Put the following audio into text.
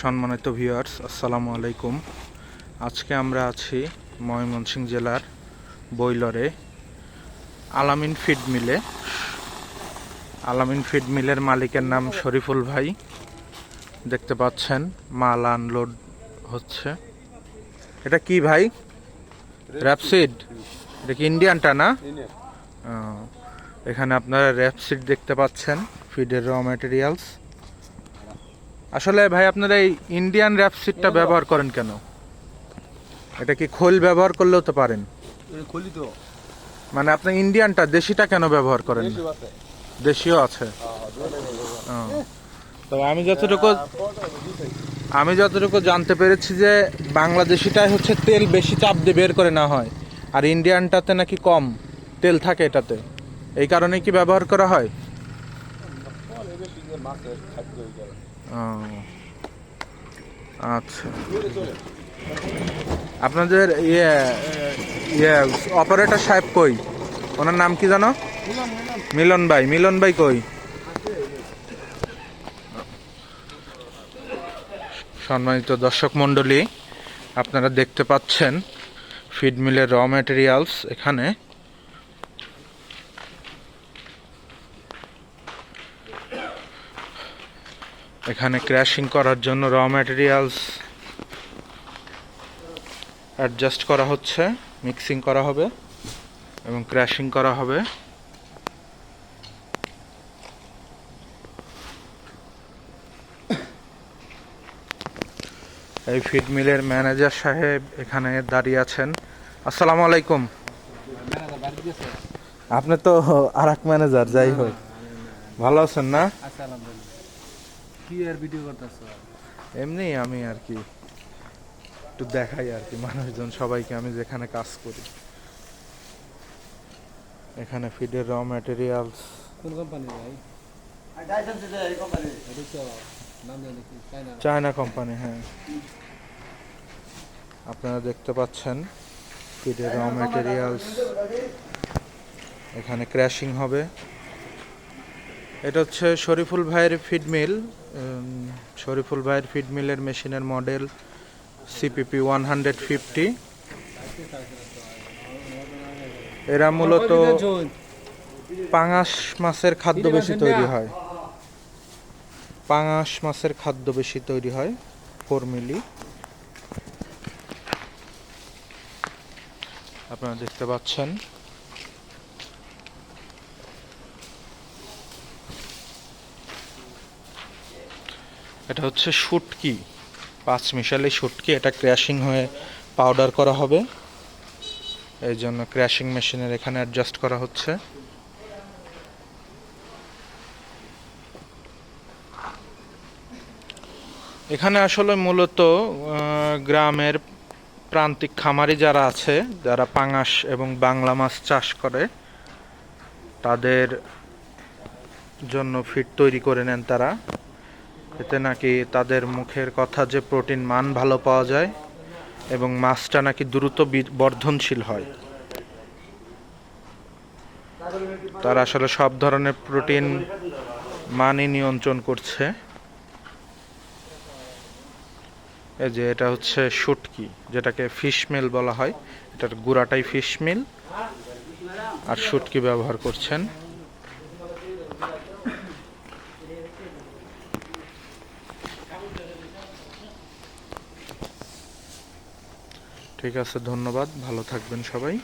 সম্মানিত ভিউয়ার্স আসসালামু আলাইকুম। আজকে আমরা আছি ময়মনসিংহ জেলার বৈলরে আলামিন ফিড মিলে। আলামিন ফিড মিলের মালিকের নাম শরীফুল ভাই। দেখতে পাচ্ছেন মাল আনলোড হচ্ছে। এটা কি ভাই? র্যাপসিড এটা কি ইন্ডিয়ানটা না? এখানে আপনারা র্যাপসিড দেখতে পাচ্ছেন ফিডের র ম্যাটেরিয়ালস আসলে ভাই আপনারা এই ইন্ডিয়ান র্যাপসিডটা ব্যবহার করেন কেন? এটা কি খোল ব্যবহার করলেও তো পারেন? এটা তো। মানে আপনি ইন্ডিয়ানটা দেশিটা কেন ব্যবহার করেন? না? আছে। দেশিও আছে। ও। তবে আমি যতটুকু আমি যতটুকু জানতে পেরেছি যে বাংলাদেশিটাই হচ্ছে তেল বেশি চাপ দিয়ে বের করে না হয় আর ইন্ডিয়ানটাতে নাকি কম তেল থাকে এটাতে। এই কারণে কি ব্যবহার করা হয়? আচ্ছা। আপনাদের ইয়ে ইয়ে অপারেটর সাহেব কই? ওনার নাম কি জানো? মিলন ভাই মিলন ভাই কই? সম্মানিত দর্শক মণ্ডলী, আপনারা দেখতে পাচ্ছেন ফিড মিলের র ম্যাটেরিয়ালস এখানে। এখানে ক্র্যাশিং করার জন্য র ম্যাটেরিয়ালস অ্যাডজাস্ট করা হচ্ছে মিক্সিং করা হবে এবং ক্র্যাশিং করা হবে। এই ফিড মিলের ম্যানেজার সাহেব এখানে দাঁড়িয়ে আছেন। আসসালামু আলাইকুম। আপনি তো আর এক ম্যানেজার যাই হোক। ভালো আছেন না? কি আর ভিডিও করতেছ? এমনি আমি আর কি একটু দেখাই আর কি মানুষজন সবাইকে আমি যেখানে কাজ করি। এখানে ফিডের র ম্যাটেরিয়ালস কোন কোম্পানি ভাই? চায়না কোম্পানি হ্যাঁ। আপনারা দেখতে পাচ্ছেন ফিডের র ম্যাটেরিয়ালস এখানে ক্র্যাশিং হবে। এটা হচ্ছে শরীফুল ভাইয়ের ফিড মিল শরীফুল ভাইয়ের ফিড মিলের মেশিনের model CPP one hundred fifty এরা মূলত পাঙাশ মাছের খাদ্য বেশি তৈরি হয়। পাঙাশ মাছের খাদ্য বেশি তৈরি হয় ফোর মিলি আপনারা দেখতে পাচ্ছেন। এটা হচ্ছে শুটকি। পাঁচ মিশালি শুটকি, এটা ক্র্যাশিং হয়ে পাউডার করা হবে। এই জন্য ক্র্যাশিং মেশিনের এখানে অ্যাডজাস্ট করা হচ্ছে। এখানে আসলে মূলত গ্রামের প্রান্তিক খামারি যারা আছে, যারা পাঙাশ এবং বাংলা মাছ চাষ করে, তাদের জন্য ফিড তৈরি করে নেন তারা। এতে নাকি তাদের মুখের কথা যে প্রোটিন মান ভালো পাওয়া যায় এবং মাছটা নাকি দ্রুত বর্ধনশীল হয়। তারা আসলে সব ধরনের প্রোটিন মানই নিয়ন্ত্রণ করছে। এই যে এটা হচ্ছে শুটকি, যেটাকে ফিশ মিল বলা হয়। এটার গুড়াটাই ফিশ মিল। আর শুটকি ব্যবহার করছেন। ঠিক আছে ধন্যবাদ। ভালো থাকবেন সবাই।